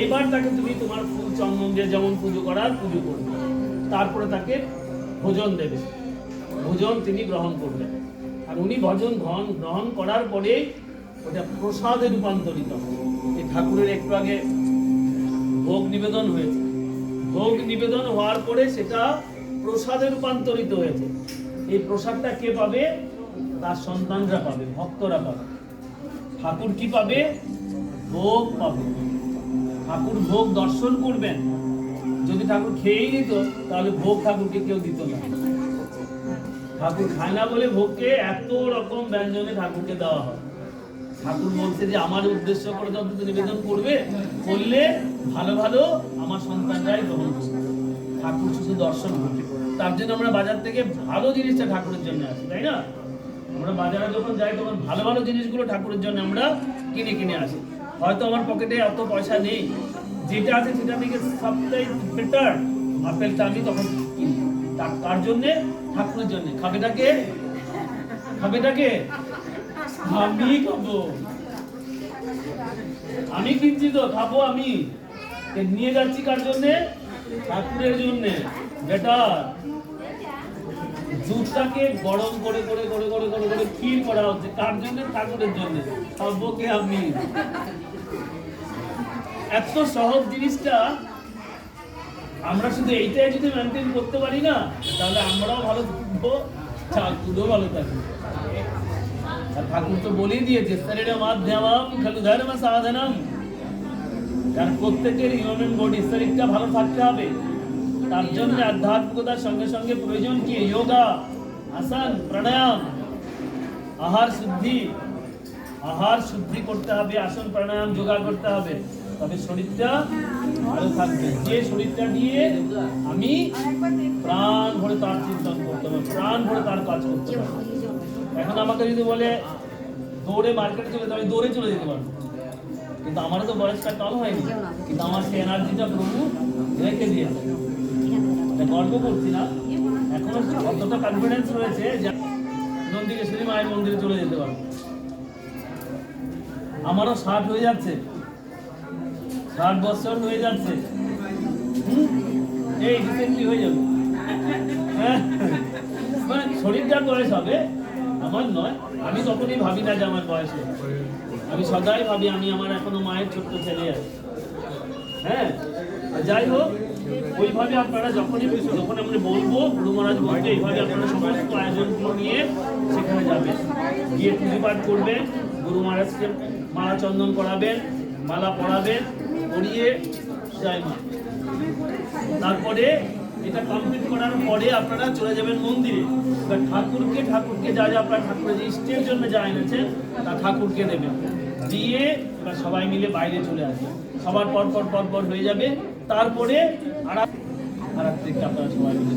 এবার তাকে তুমি তোমার ফুল চন্দন দিয়ে যেমন পুজো করার পুজো করবে, তারপরে তাকে ভোজন দেবে। ভোজন তিনি গ্রহণ করবেন আর উনি ভজন গ্রহণ গ্রহণ করার পরে ওটা প্রসাদে রূপান্তরিত। এই ঠাকুরের একটু আগে ভোগ নিবেদন হয়েছে। ভোগ নিবেদন হওয়ার পরে সেটা প্রসাদে রূপান্তরিত হয়েছে। এই প্রসাদটা কে পাবে? তার সন্তানরা পাবে, ভক্তরা পাবে। ঠাকুর কি পাবে? ভোগ পাবে। ঠাকুর ভোগ দর্শন করবেন। যদি ঠাকুর খেয়েই নিত, তাহলে ভোগ ঠাকুরকে কেউ দিত না। ঠাকুর খায় না বলে ভোগকে এত রকম ব্যঞ্জনে ঠাকুরকে দেওয়া হয়। ঠাকুর বলছে যে, আমার উদ্দেশ্য করে যত নিবেদন করবে, করলে ভালো ভালো আমার সন্তানরাই গ্রহণ করবে। ঠাকুর শুধু দর্শন করবে। তার জন্য আমরা বাজার থেকে ভালো জিনিসটা ঠাকুরের জন্য আসি, তাই না? আমরা বাজারে যখন যাই, তখন ভালো ভালো জিনিসগুলো ঠাকুরের জন্য আমরা কিনে কিনে আসি। হয়তো আমার পকেটে অত পয়সা নেই। যেটা আছে সেটা থেকে সবটাই বেটার আপেলটা আমি তখন তার জন্যে? ঠাকুরের জন্য। খাবেটাকে খাবেটাকে আমি খাব। আমি কিনছি তো, খাব আমি। নিয়ে যাচ্ছি কার জন্য? ঠাকুরের জন্য। বেটার দুধটাকে গরম করে করে করে করে করে করে ক্ষীর করা হচ্ছে। কার জন্য? ঠাকুরের জন্য। খাব কে আমি। এত সহজ জিনিসটা, আমরা শুধু এইটাই যদি মেনটেন করতে পারি না, তাহলে আমরাও ভালো থাকব, ঠাকুরও ভালো থাকবে। ঠাকুর তো বলেই দিয়েছে শরীরে মাধ্যমম খালু ধর্ম সাধনম। কারণ প্রত্যেকের হিউম্যান বডি শরীরটা ভালো থাকতে হবে। তার জন্য আধ্যাত্মিকতার সঙ্গে সঙ্গে প্রয়োজন কি? যোগা আসন প্রাণায়াম, আহার শুদ্ধি। আহার শুদ্ধি করতে হবে, আসন প্রাণায়াম, যোগা করতে হবে। তবে শরীরটা ভালো থাকবে। যে শরীরটা দিয়ে আমি প্রাণ ভরে তার চিন্তন করতে হবে, প্রাণ ভরে তার কাজ করতে হবে। এখন আমাকে যদি বলে, দৌড়ে মার্কেটে চলে যেতে আমি দৌড়ে চলে যেতে পারব। কিন্তু আমারও তো বয়সটা কম হয়নি। কিন্তু আমার সেই এনার্জিটা প্রভু রেখে দিয়েছে। গর্ব করছি না এখনও অতটা কনফিডেন্স রয়েছে যে মায়ের মন্দিরে চলে যেতে পারব। আমারও ষাট হয়ে যাচ্ছে। ষাট বছর হয়ে যাচ্ছে? এই রিসেন্টলি হয়ে যাবে। হ্যাঁ। মানে শরীরটার বয়স হবে, আমার নয়। আমি তখনই ভাবি না যে আমার বয়স আমি সদাই ভাবি, আমি আমার এখনও মায়ের ছোট্ট ছেলে আছে। হ্যাঁ যাই হোক ওইভাবে আপনারা যখনই যখন আমরা বলব গুরু মহারাজ বলতে এইভাবে আপনারা সমস্ত আয়োজনগুলো নিয়ে সেখানে যাবেন। গিয়ে পুজো পাঠ করবেন গুরু মহারাজকে মালা চন্দন করাবেন, মালা পরাবেন, পরিয়ে জয় মা। তারপরে এটা কমপ্লিট করার পরে আপনারা চলে যাবেন মন্দিরে। ঠাকুরকে ঠাকুরকে যা যা আপনার ঠাকুরের যে ইষ্টের জন্য যা এনেছেন, তা ঠাকুরকে দেবেন। দিয়ে এবার সবাই মিলে বাইরে চলে আসবে সবার পর পর পর পর হয়ে যাবে। তারপরে আর এক আপনারা সবাই মিলে